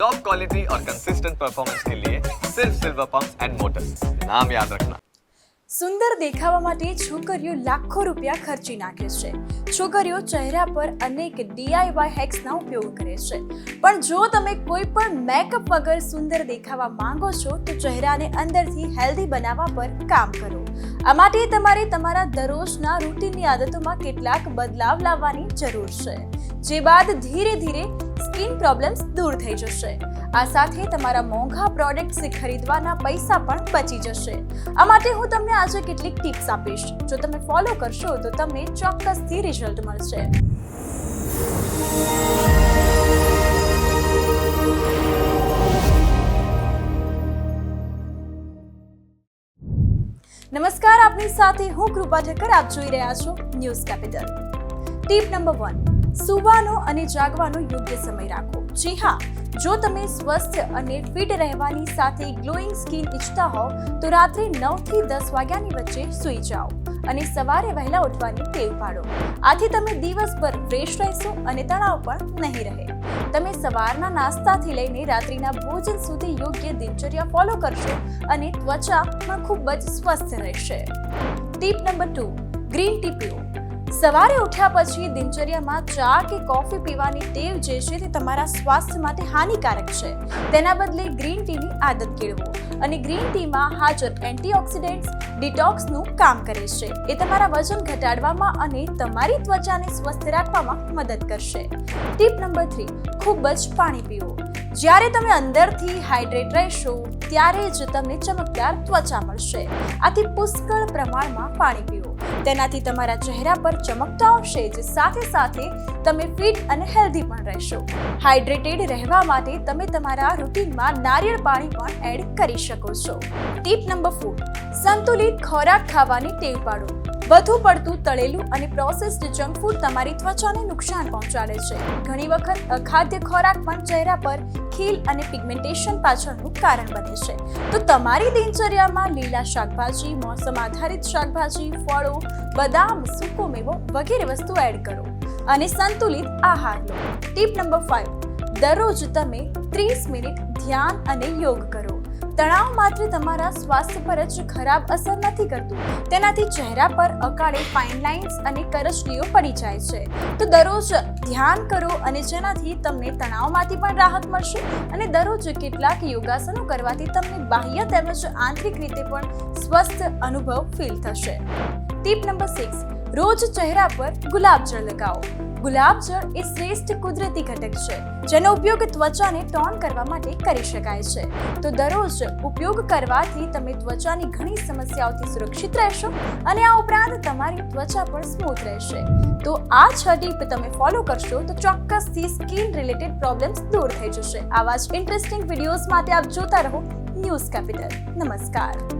Top quality और consistent performance के लिए सिर्फ सिल्वर पंप्स एंड मोटर्स नाम याद रखना સુંદર દેખાવા માટે છોકરીઓ લાખો રૂપિયા ખર્ચી નાખે છે છોકરીઓ ચહેરા પર અનેક ડીઆઈવાય હેક્સના ઉપયોગ કરે છે પણ જો તમે કોઈ પણ મેકઅપ વગર સુંદર દેખાવા માંગો છો તો ચહેરાને અંદરથી હેલ્ધી બનાવવા પર કામ કરો આ માટે તમારે તમારા દરરોજના રૂટીનની આદતોમાં કેટલાક બદલાવ લાવવાની જરૂર છે જે બાદ ધીરે ધીરે સ્કિન પ્રોબ્લેમ્સ દૂર થઈ જશે. આ સાથે તમારા મોંઘા પ્રોડક્ટ્સ ખરીદવાના પૈસા પણ બચી જશે. આ માટે હું તમને આજે કેટલીક ટિપ્સ આપીશ. જો તમે ફોલો કરશો તો તમને ચોક્કસથી રિઝલ્ટ મળશે. નમસ્કાર, આપની સાથે હું કૃપા ઠક્કર. આપ જોઈ રહ્યા છો news capital. Tip number one. સુવાનો અને જાગવાનો યોગ્ય સમય રાખો. જી હા, જો તમે સ્વસ્થ અને ફિટ રહેવાની સાથે ગ્લોઈંગ સ્કિન ઈચ્છતા હોવ તો રાત્રે નવથી દસ વાગ્યાની વચ્ચે સૂઈ જાઓ અને સવારે વહેલા ઉઠવાની ટેવ પાડો. આથી તમે દિવસભર ફ્રેશ રહેશો અને તણાવ પણ નહીં રહે. તમે સવારના નાસ્તાથી લઈને રાત્રિના ભોજન સુધી યોગ્ય દિનચર્યા ફોલો કરશો અને ત્વચા પણ ખૂબ જ સ્વસ્થ રહેશે. Tip number two, green tea પીઓ. સવારે ઉઠ્યા પછી દિનચર્યામાં ચા કે કોફી પીવાની ટેવ જે છે તે તમારા સ્વાસ્થ્ય માટે હાનિકારક છે. તેના બદલે ગ્રીન ટીની આદત કેળવો અને ગ્રીન ટીમાં હાજર એન્ટીઓક્સિડન્ટ્સ ડિટોક્સનું કામ કરે છે. એ તમારા વજન ઘટાડવામાં અને તમારી ત્વચાને સ્વસ્થ રાખવામાં મદદ કરશે. ટીપ નંબર થ્રી, ખૂબ જ પાણી પીવો જ્યારે તમે અંદરથી હાઇડ્રેટ રહેશો, ત્યારે જ તમને ચમકદાર ત્વચા મળશે. આથી પુષ્કળ પ્રમાણમાં પાણી પીવો તેનાથી તમારા ચહેરા પર ચમક તો આવશે જ સાથે સાથે તમે ફિટ અને હેલ્ધી પણ રહેશો. હાઇડ્રેટેડ રહેવા માટે તમે તમારા રૂટીનમાં નારિયેળ પાણી પણ એડ કરી શકો છો. ટીપ નંબર ફોર સંતુલિત ખોરાક ખાવાની ટેવ પાડો. વધુ પડતું તળેલું અને પ્રોસેસ્ડ જંક ફૂડ તમારી ત્વચાને નુકસાન પહોંચાડે છે. ઘણી વખત અખાદ્ય ખોરાક પણ ચહેરા પર ખીલ અને પિગમેન્ટેશન પાછળનું કારણ બને છે. તો તમારી દિનચર્યામાં લીલા શાકભાજી, મોસમ આધારિત શાકભાજી, ફળો, બદામ, સૂકો મેવો વગેરે વસ્તુ એડ કરો અને સંતુલિત આહાર લો. ટીપ નંબર ફાઇવ દરરોજ તમે ત્રીસ મિનિટ ધ્યાન અને યોગ કરો. તણાવ માત્ર તમારા સ્વાસ્થ્ય પર જ ખરાબ અસર નથી કરતું. તેનાથી ચહેરા પર અકાળે ફાઇન લાઇન્સ અને કરચલીઓ પડી જાય છે. તો દરરોજ ધ્યાન કરો અને જેનાથી તમને તણાવમાંથી પણ રાહત મળશે અને દરરોજ કેટલાક યોગાસનો કરવાથી તમને બાહ્ય તેમજ આંતરિક રીતે પણ સ્વસ્થ અનુભવ ફીલ થશે. ટીપ નંબર સિક્સ રોજ ચહેરા પર ગુલાબજળ લગાવો. ગુલાબજળ એ શ્રેષ્ઠ કુદરતી ઘટક છે, જેનો ઉપયોગ ત્વચાને ટોન કરવા માટે કરી શકાય છે. તો દરરોજ ઉપયોગ કરવાથી તમે ત્વચાની ઘણી સમસ્યાઓથી સુરક્ષિત રહેશો અને આ ઉપરાંત તમારી ત્વચા પણ સ્મૂથ રહેશે. તો આ છ ટીપ તમે ફોલો કરશો તો ચોક્કસથી સ્કિન રિલેટેડ પ્રોબ્લેમ્સ દૂર થઈ જશે. આવા જ ઇન્ટરેસ્ટિંગ વિડીયોઝ માટે આપ જોતા રહો ન્યૂઝ કેપિટલ. નમસ્કાર.